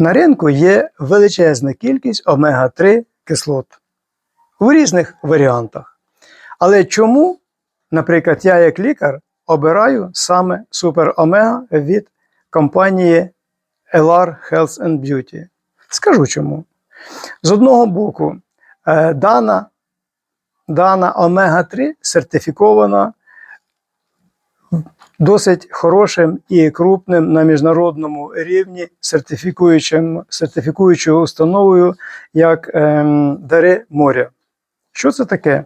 На ринку є величезна кількість омега-3 кислот у різних варіантах. Але чому, наприклад, я як лікар обираю саме Супер Омега від компанії LR Health and Beauty? Скажу чому. З одного боку, е, дана, дана омега-3 сертифікована досить хорошим і крупним на міжнародному рівні сертифікуючим, сертифікуючою установою, як ем, Дари моря. Що це таке?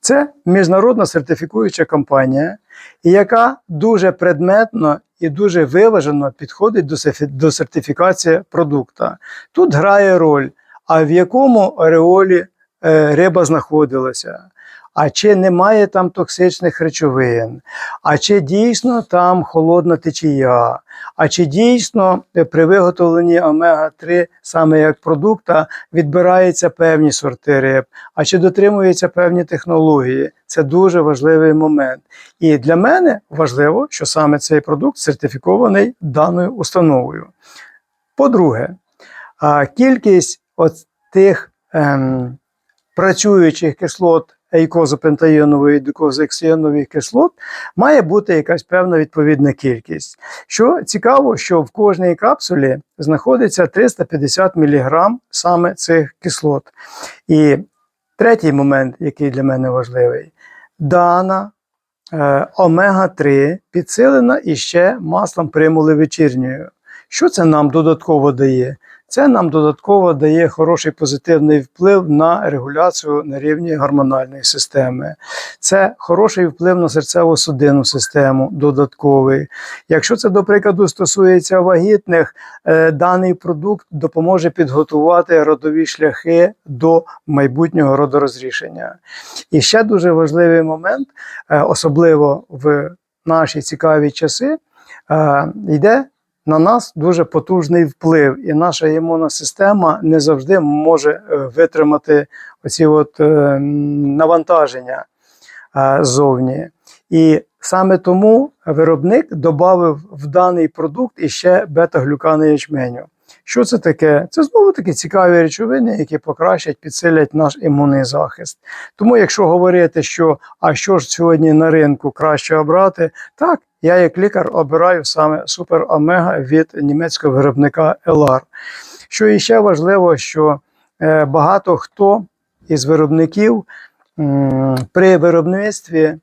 Це міжнародна сертифікуюча компанія, яка дуже предметно і дуже виважено підходить до сертифікації продукта. Тут грає роль, а в якому ореолі е, риба знаходилася, а чи немає там токсичних речовин, а чи дійсно там холодна течія, а чи дійсно е, при виготовленні омега-3 саме як продукта відбираються певні сорти риб, а чи дотримуються певні технології. Це дуже важливий момент. І для мене важливо, що саме цей продукт сертифікований даною установою. По-друге, кількість от тих ем, працюючих кислот ейкозопентаєнової, дикозексіонових кислот має бути якась певна відповідна кількість. Що цікаво, що в кожній капсулі знаходиться 350 мг саме цих кислот. І третій момент, який для мене важливий, дана е, омега-3 підсилена іще маслом примули вечірньою. Що це нам додатково дає? Це нам додатково дає хороший позитивний вплив на регуляцію на рівні гормональної системи. Це хороший вплив на серцево-судинну систему додатковий. Якщо це, до прикладу, стосується вагітних, е, даний продукт допоможе підготувати родові шляхи до майбутнього родорозрішення. І ще дуже важливий момент, е, особливо в наші цікаві часи, е, йде на нас дуже потужний вплив, і наша імунна система не завжди може е, витримати оці от е, навантаження е, ззовні. І саме тому виробник додав в даний продукт іще бета-глюкани ячменю. Що це таке? Це знову таки цікаві речовини, які покращать, підсилять наш імунний захист. Тому, якщо говорити, що а що ж сьогодні на ринку краще обрати, так я як лікар обираю саме супер омега від німецького виробника LR. Що іще важливо, що е, багато хто із виробників при виробництві,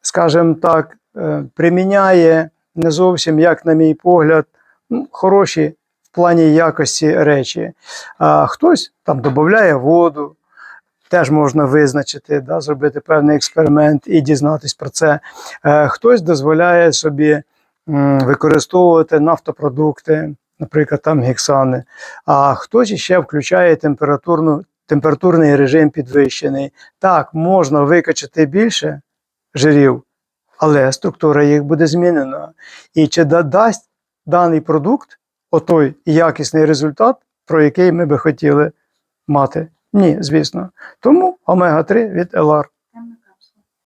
скажімо так, е, приміняє не зовсім, як на мій погляд, хороші в плані якості речі. А хтось там додає воду, теж можна визначити, да, зробити певний експеримент і дізнатись про це. Е, Хтось дозволяє собі використовувати нафтопродукти, наприклад, там гексани, а хтось ще включає температурну, температурний режим підвищений. Так, можна викачати більше жирів, але структура їх буде змінена. І чи дасть даний продукт отой якісний результат, про який ми би хотіли мати? Ні, звісно. Тому омега-3 від LR.